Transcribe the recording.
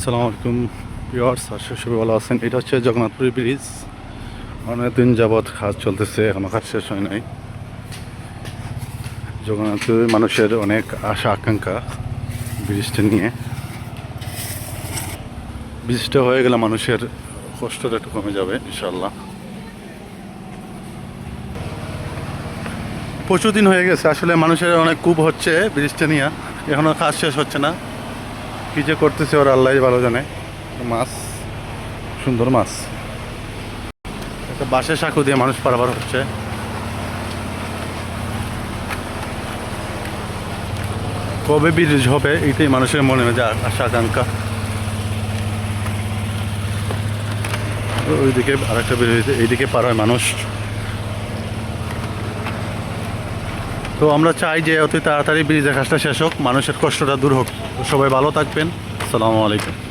আসসালামু আলাইকুম পিওর্স আশা সবাই ভালো আছেন। এটা হচ্ছে জগন্নাথপুরী ব্রিজ। অনেকদিন যাবৎ কাজ চলতেছে, এখনও কাজ শেষ হয় নাই। জগন্নাথপুরি মানুষের অনেক আশা, আকাঙ্ক্ষা ব্রিজটা নিয়ে। ব্রিজটা হয়ে গেলে মানুষের কষ্টটা একটু কমে যাবে ইনশাল্লাহ প্রচুর দিন হয়ে গেছে, আসলে মানুষের অনেক কূপ হচ্ছে ব্রিজটা নিয়ে। এখনও কাজ শেষ হচ্ছে না। কি যে করতেছে ওরা আল্লাহ ভালো জানে। মাছ, সুন্দর মাছ। একটা বাঁশের সাঁকু দিয়ে মানুষ পারাবার হচ্ছে। কবে ব্রিজ হবে, এটাই মানুষের মনে যে আশা, আকাঙ্ক্ষা। ওইদিকে আরেকটা ব্রিজ হয়েছে, এইদিকে পার হয় মানুষ। তো আমরা চাই যে অতি তাড়াতাড়ি ব্রিজের কাজটা শেষ হোক, মানুষের কষ্টটা দূর হোক। সবাই ভালো থাকবেন। আসসালামু আলাইকুম।